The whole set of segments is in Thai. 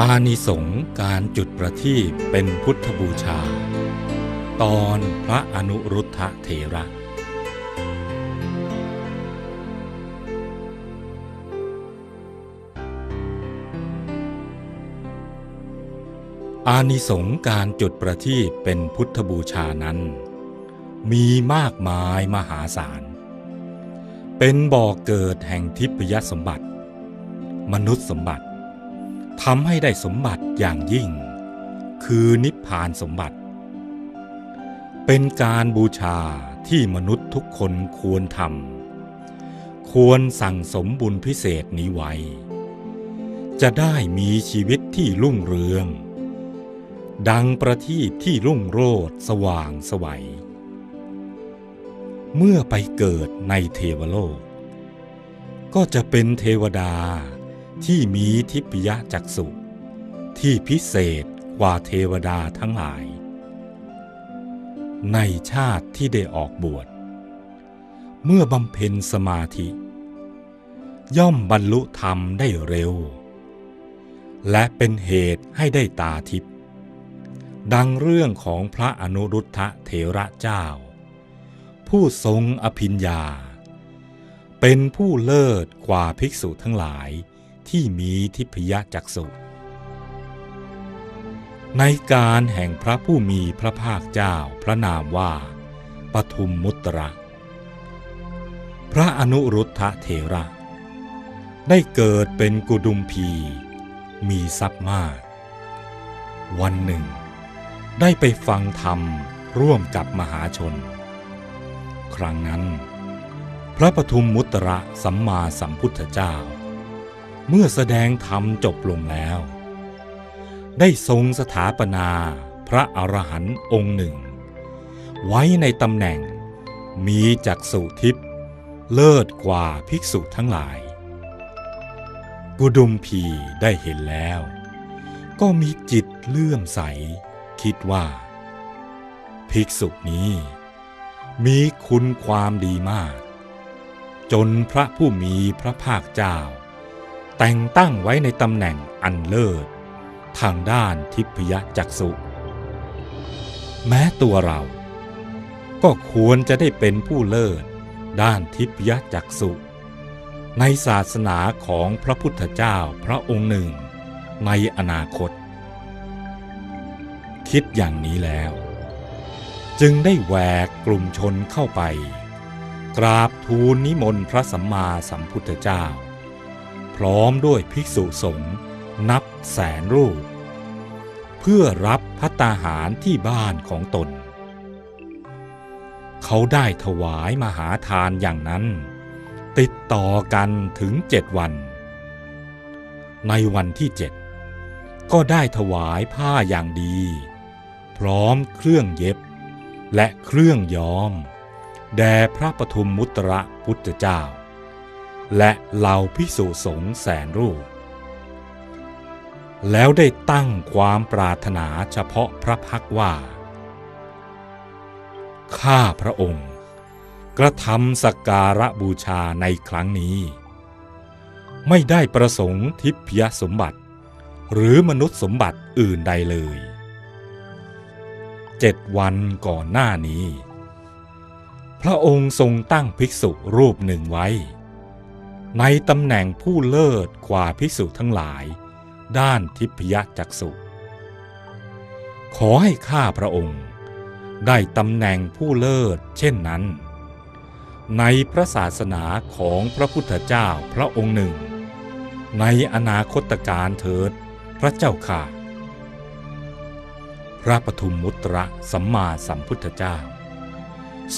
อานิสงส์การจุดประทีปเป็นพุทธบูชา ตอนพระอนุรุทธเถระ อานิสงส์การจุดประทีปเป็นพุทธบูชานั้น มีมากมายมหาศาล เป็นบ่อกเกิดแห่งทิพยสมบัติ มนุษย์สมบัติ ทำให้ได้สมบัติอย่างยิ่ง คือนิพพานสมบัติ เป็นการบูชาที่มนุษย์ทุกคนควรทำควรสั่งสมบุญพิเศษนี้ไว้ จะได้มีชีวิตที่รุ่งเรือง ดังประทีปที่รุ่งโรจน์สว่างสวัย เมื่อไปเกิดในเทวโลก ก็จะเป็นเทวดา ที่มีทิพยจักษุที่พิเศษกว่าเทวดาทั้งหลาย ในชาติที่ได้ออกบวช เมื่อบำเพ็ญสมาธิ ย่อมบรรลุธรรมได้เร็ว และเป็นเหตุให้ได้ตาทิพย์ดังเรื่องของพระอนุรุทธะเถระเจ้า ผู้ทรงอภิญญา เป็นผู้เลิศกว่าภิกษุทั้งหลาย ที่มีทิพยจักษุ ในการแห่งพระผู้มีพระภาคเจ้าพระนามว่าปทุมมุตระ พระอนุรุทธะเถระ ได้เกิดเป็นกุดุมพี มีทรัพย์มาก วันหนึ่ง ได้ไปฟังธรรมร่วมกับมหาชน ครั้งนั้น พระปทุมมุตระสัมมาสัมพุทธเจ้า เมื่อแสดงธรรมจบลงแล้ว ได้ทรงสถาปนาพระอรหันต์องค์หนึ่ง ไว้ในตำแหน่งมีจักษุทิพย์เลิศกว่าภิกษุทั้งหลาย กุดุมพีได้เห็นแล้ว ก็มีจิตเลื่อมใส คิดว่า ภิกษุนี้ มีคุณความดีมาก จนพระผู้มีพระภาคเจ้า แต่งตั้งไว้ในตำแหน่งอันเลิศ ทางด้านทิพยจักษุ แม้ตัวเรา ก็ควรจะได้เป็นผู้เลิศ ด้านทิพยจักษุ ในศาสนาของพระพุทธเจ้าพระองค์หนึ่ง ในอนาคต คิดอย่างนี้แล้ว จึงได้แหวกกลุ่มชนเข้าไป กราบทูลนิมนต์พระสัมมาสัมพุทธเจ้า พร้อมด้วยภิกษุสงฆ์นับแสนรูป เพื่อรับพัตตาหารที่บ้านของตน เขาได้ถวายมหาทานอย่างนั้น ติดต่อกันถึงเจ็ดวัน ในวันที่เจ็ดก็ได้ถวายผ้าอย่างดี พร้อมเครื่องเย็บ และเครื่องย้อม แด่พระปทุมมุตระพุทธเจ้า และเหล่าพิสุสงฆ์แสนรูป แล้วได้ตั้งความปรารถนาเฉพาะพระพักว่า ข้าพระองค์ กระทำสักการะบูชาในครั้งนี้ ไม่ได้ประสงค์ทิพยสมบัติ หรือมนุษย์สมบัติอื่นใดเลยเจ็ดวันก่อนหน้านี้ พระองค์ทรงตั้งภิกษุรูปหนึ่งไว้ ในตำแหน่งผู้เลิศกว่าภิกษุทั้งหลาย ด้านทิพยจักษุ ขอให้ข้าพระองค์ ได้ตำแหน่งผู้เลิศเช่นนั้น ในพระศาสนาของพระพุทธเจ้าพระองค์หนึ่ง ในอนาคตการเถิดพระเจ้าข่าพระปทุมมุตระสัมมาสัมพุทธเจ้า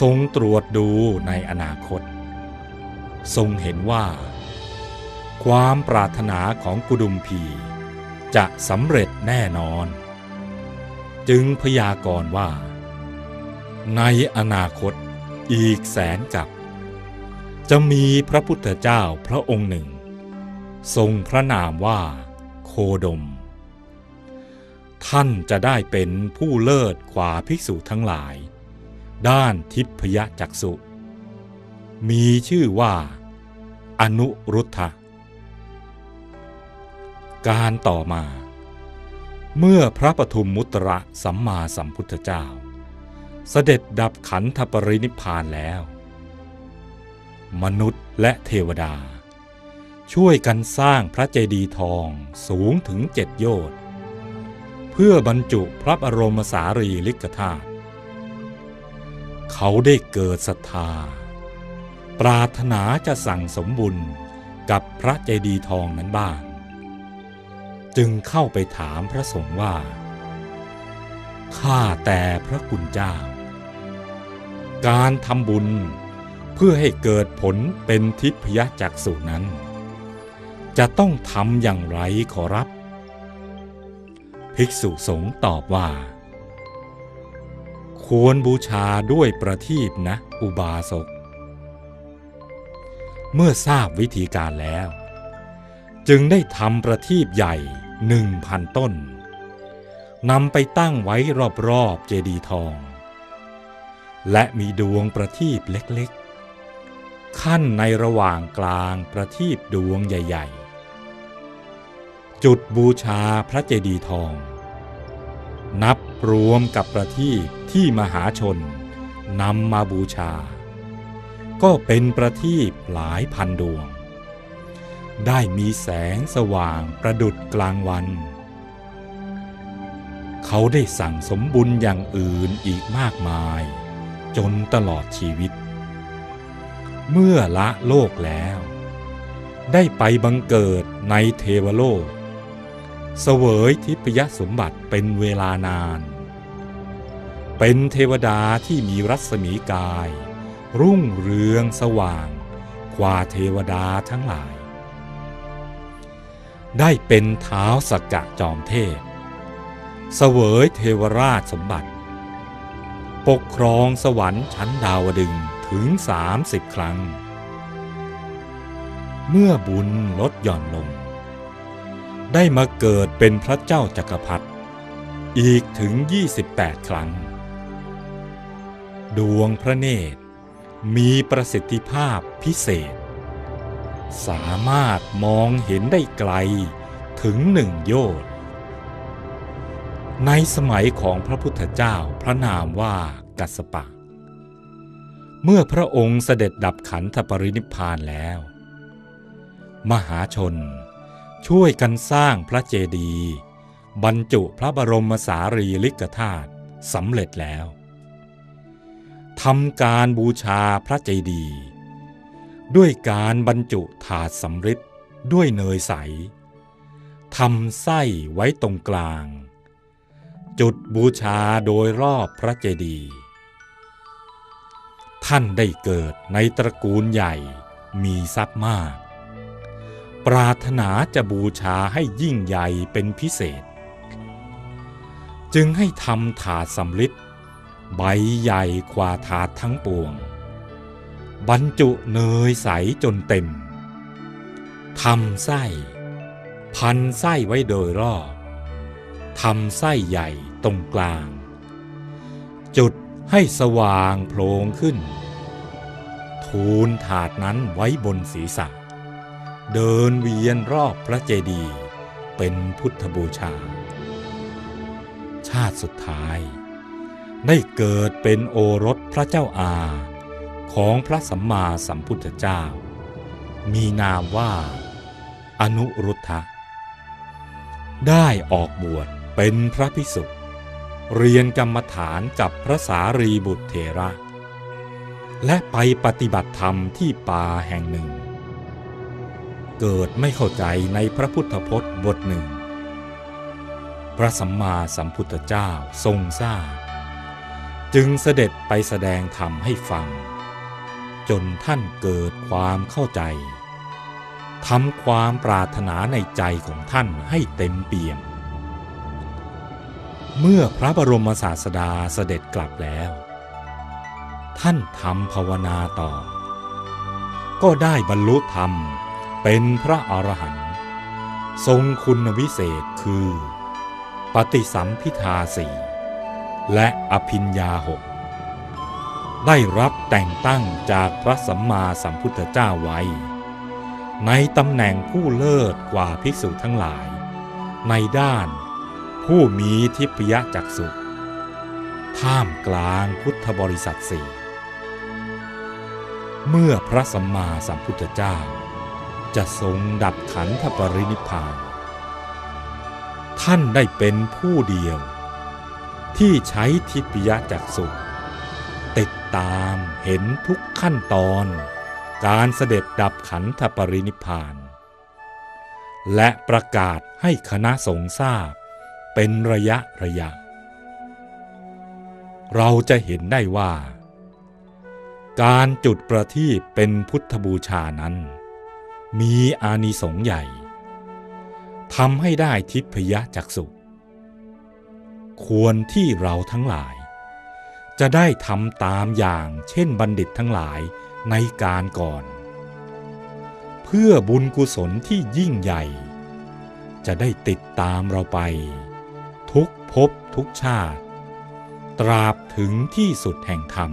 ทรงตรวจดูในอนาคต ทรงเห็นว่า ความปรารถนาของกุดุมพีจะสำเร็จแน่นอน จึงพยากรณ์ว่า ในอนาคตอีกแสนกับ จะมีพระพุทธเจ้าพระองค์หนึ่ง ทรงพระนามว่า โคดม ท่านจะได้เป็นผู้เลิศกว่าภิกษุทั้งหลาย ด้านทิพยจักษุ มีชื่อว่า อนุรุทธะการต่อมา เมื่อพระปทุมมุตระสัมมาสัมพุทธเจ้า เสด็จดับขันธปรินิพพานแล้ว มนุษย์และเทวดา ช่วยกันสร้างพระเจดีย์ทองสูงถึงเจ็ดโยชน์เพื่อบรรจุพระบรมสารีริกธาตุเขาได้เกิดศรัทธา ปรารถนาจะสั่งสมบุญกับพระเจดีทองนั้นบ้าง จึงเข้าไปถามพระสงฆ์ว่า ข้าแต่พระคุณเจ้า การทำบุญเพื่อให้เกิดผลเป็นทิพยจักษุนั้น จะต้องทำอย่างไรขอรับ ภิกษุสงฆ์ตอบว่า ควรบูชาด้วยประทีปนะอุบาสก เมื่อทราบวิธีการแล้ว จึงได้ทำประทีปใหญ่หนึ่งพันต้นนำไปตั้งไว้รอบๆเจดีย์ทอง และมีดวงประทีปเล็กๆ ขั้นในระหว่างกลางประทีปดวงใหญ่ ๆ จุดบูชาพระเจดีย์ทอง นับรวมกับประทีปที่มหาชนนำมาบูชา ก็เป็นประทีปหลายพันดวง ได้มีแสงสว่างประดุดกลางวัน เขาได้สั่งสมบุญอย่างอื่นอีกมากมาย จนตลอดชีวิต เมื่อละโลกแล้ว ได้ไปบังเกิดในเทวโลก เสวยทิพยสมบัติเป็นเวลานาน เป็นเทวดาที่มีรัศมีกาย รุ่งเรืองสว่างกว่าเทวดาทั้งหลาย ได้เป็นเท้าสกกะจอมเทพ เสวยเทวราชสมบัติ ปกครองสวรรค์ชั้นดาวดึงถึง30ครั้ง เมื่อบุญลดหย่อนลง ได้มาเกิดเป็นพระเจ้าจักรพรรดิอีกถึง 28 ครั้ง ดวงพระเนตร มีประสิทธิภาพพิเศษ สามารถมองเห็นได้ไกลถึงหนึ่งโยชน์ในสมัยของพระพุทธเจ้าพระนามว่ากัสปะ เมื่อพระองค์เสด็จดับขันธปรินิพพานแล้ว มหาชนช่วยกันสร้างพระเจดีย์บรรจุพระบรมสารีริกธาตุสำเร็จแล้ว ทำการบูชาพระเจดีย์ด้วยการบรรจุถาดสำริดด้วยเนยใสทำไส้ไว้ตรงกลาง จุดบูชาโดยรอบพระเจดีย์ท่านได้เกิดในตระกูลใหญ่มีทรัพย์มาก ปรารถนาจะบูชาให้ยิ่งใหญ่เป็นพิเศษ จึงให้ทำถาดสำริด ใบใหญ่กว่าถาดทั้งปวง บรรจุเนยใสจนเต็มทำไส้ พันไส้ไว้โดยรอบทำไส้ใหญ่ตรงกลาง จุดให้สว่างโพลงขึ้น ทูลถาดนั้นไว้บนศีรษะ เดินเวียนรอบพระเจดีย์เป็นพุทธบูชา ชาติสุดท้าย ได้เกิดเป็นโอรสพระเจ้าอา ของพระสัมมาสัมพุทธเจ้า มีนามว่า อนุรุทธะ ได้ออกบวชเป็นพระภิกษุเรียนกรรมฐานกับพระสารีบุตรเถระ และไปปฏิบัติธรรมที่ป่าแห่งหนึ่ง เกิดไม่เข้าใจในพระพุทธพจน์บทหนึ่ง พระสัมมาสัมพุทธเจ้าทรงทราบ จึงเสด็จไปแสดงธรรมให้ฟัง จนท่านเกิดความเข้าใจทำความปรารถนาในใจของท่านให้เต็มเปี่ยม เมื่อพระบรมศาสดาเสด็จกลับแล้ว ท่านทำภาวนาต่อ ก็ได้บรรลุธรรมเป็นพระอรหันต์ทรงคุณวิเศษคือ ปฏิสัมพิทาสี และอภิญญาหกได้รับแต่งตั้งจากพระสัมมาสัมพุทธเจ้าไว้ ในตำแหน่งผู้เลิศกว่าภิกษุทั้งหลาย ในด้านผู้มีทิพยจักษุท่ามกลางพุทธบริษัทสี่เมื่อพระสัมมาสัมพุทธเจ้า จะทรงดับขันธปรินิพพาน ท่านได้เป็นผู้เดียว ที่ใช้ทิพยจักษุติดตามเห็นทุกขั้นตอน การเสด็จดับขันธปรินิพานและประกาศให้คณะสงฆ์ทราบเป็นระยะระยะ เราจะเห็นได้ว่า การจุดประทีปเป็นพุทธบูชานั้น มีอานิสงส์ใหญ่ทำให้ได้ทิพยจักษุ ควรที่เราทั้งหลาย จะได้ทำตามอย่างเช่นบัณฑิตทั้งหลายในการก่อน เพื่อบุญกุศลที่ยิ่งใหญ่ จะได้ติดตามเราไป ทุกภพทุกชาติ ตราบถึงที่สุดแห่งธรรม